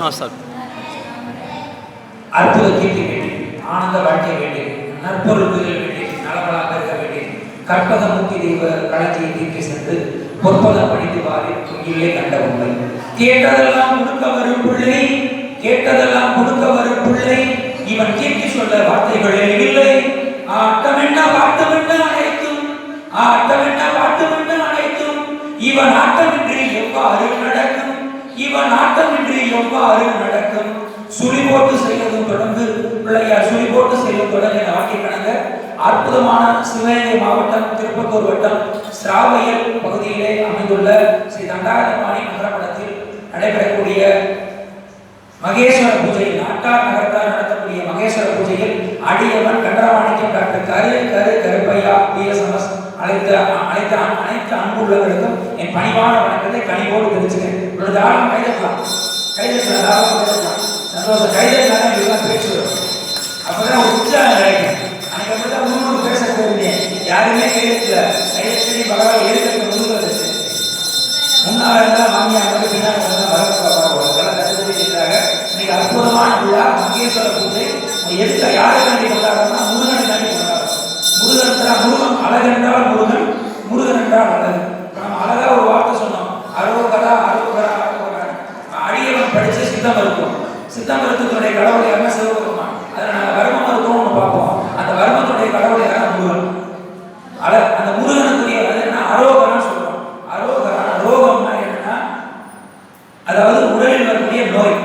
ஆ sir. அற்புத கீர்த்தி வேண்டி ஆனந்த வாழ்க்கை வேண்டி நற்பொருள் புயல் வேண்டி நலமலாக இருக்க வேண்டி கற்பகமூர்த்தி தெய்வ களஞ்சியை தீர்க்க சென்று பொற்பதம் படித்து வாரி துங்கிலே கண்ட உண்மை கேட்டதெல்லாம் கொடுக்க வரும் பிள்ளை கேட்டதெல்லாம் கொடுக்க வரும் பிள்ளை. இவன் கீர்த்தி சொல்ல வார்த்தைகளே இல்லை. ஆட்டமென்ன பாட்டமென்ன அனைத்தும் ஆட்டமென்ன பாட்டமென்ன அனைத்தும் இவன் ஆட்டமின்றி எவ்வாறு நட இவன் ஆட்டமின்றி எவ்வாறு நடக்கும்? சுழி போட்டு செய்வதும் தொடர்ந்து பிள்ளையார் சுழி போட்டு செய்வதும் தொடர்ந்து என கணங்க அற்புதமான சிவகங்கை மாவட்டம் திருப்பத்தூர் வட்டம் சிராவையல் பகுதியிலே அமைந்துள்ள ஸ்ரீ தண்டாயுதபாணி நகரப்படத்தில் நடைபெறக்கூடிய மகேஸ்வர பூஜையில் நாட்டார் நகரத்தார் நடத்தக்கூடிய மகேஸ்வர பூஜையில் அடியவன் கண்டரவாணிக்கம் டாக்டர் கரு கரு கருப்பையா பிஎஸ்எம்எஸ் அனைத்து அனைத்து அனைத்து அன்பு உள்ளவர்களுக்கும் என் பணிவான வணக்கத்தை கனிவோடு தெரிஞ்சுக்கிறேன் ஒரு தாராளம் கைதட்டலாம். கைதட்டலாம் தாராளம் கைதட்டலாம். சந்தோஷம். கைதட்டலாம் இதெல்லாம் பேச்சு வரும். அப்பதான் உற்சாகம் கிடைக்கும். அன்னைக்கு அப்படிதான் முன்னூறு பேச போயிருந்தேன். யாருமே கைதட்டல. கைதட்டி பரவாயில்ல எழுதுறது முன்னுறது முன்னாள் இருந்தால் மாமியார் வந்து பின்னாடி வந்து வரப்பா அதெல்லாம் கற்றுக்கொண்டு இருக்கிறாங்க இன்னைக்கு அற்புதமான விழா. மகேஸ்வர பூஜை. எடுத்த யாரை வேண்டி கொண்டாடுறோம்னா முருகனை வேண்டி கொண்டாடுறோம். முருகன் தான் முருகன். அழகென்றால் முருகன் முருகன் என்றால் அழகு நம்ம அழகா ஒரு வார்த்தை சொன்னோம். அரோகரா அரோகரா அரோகரா அடியவன் படிச்ச சித்தம் இருக்கும் சித்தம் இருக்கத்தினுடைய கடவுள் யாருன்னா சிவபெருமான். அதில் நாங்கள் வருமம் இருக்கோம்னு ஒன்று பார்ப்போம். அந்த வர்மத்துடைய கடவுள் யாரா முருகன். அல அந்த முருகனுக்குரிய அது என்ன? அரோகரான்னு சொல்லுவோம் அரோகரா ரோகம்னா என்னன்னா அதாவது உடலில் வரக்கூடிய நோய்.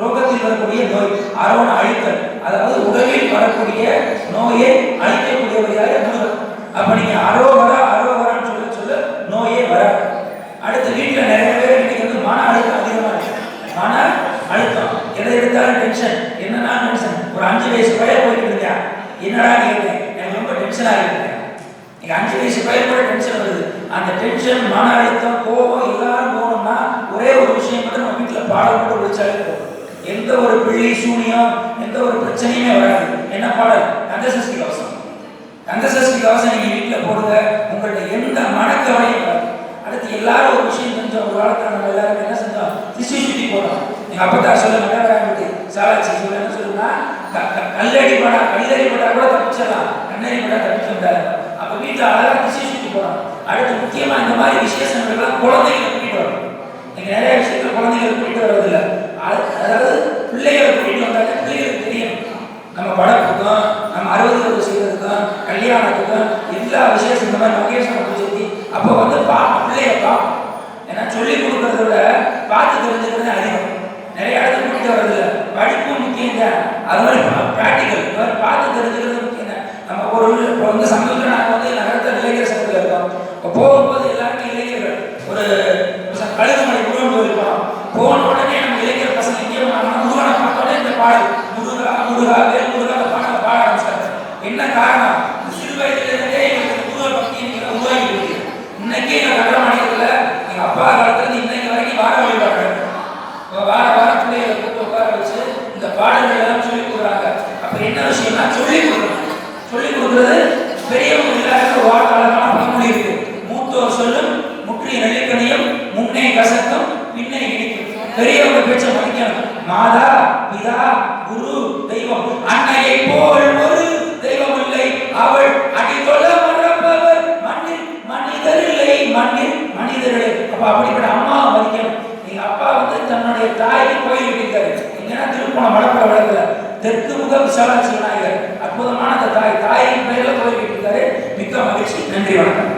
ரோகத்தில் வரக்கூடிய நோய். அரோன அழித்தல். அதாவது உடலில் வரக்கூடிய நோயை அழிக்கக்கூடியவர் அப்ப நீங்க அரோகரா அரோகரான்னு சொல்ல சொல்ல நோயே வராது. அடுத்து வீட்டுல நிறைய பேர் இன்னைக்கு வந்து மன அழுத்தம் அதிகமா இருக்கு. மன அழுத்தம். எதை எடுத்தாலும் டென்ஷன் என்னன்னா டென்ஷன் ஒரு அஞ்சு வயசு பையன் போயிட்டு இருந்தியா என்னடா கேட்டேன்? எனக்கு ரொம்ப டென்ஷனா இருக்கேன் நீங்க அஞ்சு வயசு பையன் கூட டென்ஷன் வருது. அந்த டென்ஷன் மன அழுத்தம் கோபம் எல்லாரும் போகணும்னா ஒரே ஒரு விஷயம் மட்டும் நம்ம வீட்டில் பாடம் போட்டு ஒழிச்சாலே போதும். எந்த ஒரு பிள்ளை சூனியம் எந்த ஒரு பிரச்சனையுமே வராது. என்ன பாடல்? கந்தசஷ்டி கவசம். கந்தசஷ்டி கவசம் நீங்க வீட்டில் போடுங்க. உங்கள்கிட்ட எந்த மனக்கவலையும் வராது. அடுத்து எல்லாரும் ஒரு விஷயம் செஞ்சோம் ஒரு காலத்தில் நம்ம எல்லாரும் என்ன செஞ்சோம்? திசை சுத்தி போனோம். எங்க அப்பத்தா சொல்ல நகராமட்டி சாலாச்சி சொல்ல என்ன சொல்லுன்னா கல்லடி படா கல்லடி படா கூட தப்பிச்சிடலாம். கண்ணடி படா தப்பிக்க முடியாது. அப்ப வீட்டில் அழகா திசை சுத்தி போனோம். அடுத்து முக்கியமா இந்த மாதிரி விசேஷங்கள்லாம் குழந்தைகளை கூட்டிட்டு வரும். நீங்க நிறைய விஷயத்தில் குழந்தைகளை கூட்டிட்டு வர்றதில்ல. அது- அதாவது பிள்ளைகளை கூட்டிட்டு வந்தாலே பிள்ளைகளுக்கு இந்த மாதிரி மகேஸ்வர பூஜைக்கு அப்போ வந்து பா பிள்ளைய பா ஏன்னா சொல்லி கொடுக்கறத விட பார்த்து தெரிஞ்சுக்கிறது அதிகம். நிறைய இடத்துல கூட்டிட்டு வர்றதில்ல. படிப்பும் முக்கியம் தான் அது மாதிரி ப்ராக்டிக்கல் இந்த மாதிரி பார்த்து தெரிஞ்சுக்கிறது முக்கியம் தான் நம்ம ஒரு இப்போ வந்து சமூகத்தில் நாங்கள் வந்து நகரத்தில் இளைஞர் சங்கத்தில் இருக்கோம். இப்போ போகும்போது எல்லாருமே இளைஞர்கள். ஒரு ச- கழுகுமலை முருகன் கோயில் போன உடனே நம்ம இளைஞர் பசங்க இங்கே வந்தாங்கன்னா முருகனை பார்த்த உடனே இந்த பாடல் முருகா முருகா வேல் முருகா அந்த பாட ஆரம்பிச்சாங்க என்ன காரணம்? சிறு வயதிலிருந்தே எங்களுக்கு முருக பக்தி எங்களை உருவாகி இருக்கு இன்னைக்கு எங்கள் நகர மாநிலத்தில் எங்கள் அப்பா காலத்துலேருந்து இன்னைக்கு வரைக்கும் வார வழிபாடு வார வாரம் பிள்ளைகளை கூப்பிட்டு உட்கார வச்சு இந்த பாடல்கள் எல்லாம் சொல்லி கொடுக்குறாங்க. அப்போ என்ன விஷயம்னா சொல்லி கொடுக்கணும். சொல்லி கொடுக்குறது பெரியவங்க எல்லாருக்கும் ஒரு வார்த்தை அழகான பழமொழி இருக்கு. மூத்தோர் சொல்லும் முற்றிய நெல்லிக்கனியும் முன்னே கசக்கும் பின்னே இனிக்கும். பெரியவங்க பேச்ச மதிக்கணும். மாதா பிதா குரு தெய்வம். அன்னையை போல் ஒரு தெய்வம் இல்லை. அவள் அடித்தொள்ள இல்லை மனிதர்களே அப்ப அப்படிப்பட்ட அம்மா மதிக்கணும். எங்க அப்பா வந்து தன்னுடைய தாயை கோயில் கட்டியிருக்காரு எங்கன்னா திருப்பணம் வடப்பட வளர்க்கல. தெற்கு முக விசாலாட்சி விநாயகர் அற்புதமான அந்த தாய் தாயின் பெயரில் கோயில் கட்டியிருக்காரு மிக்க மகிழ்ச்சி. நன்றி வணக்கம்.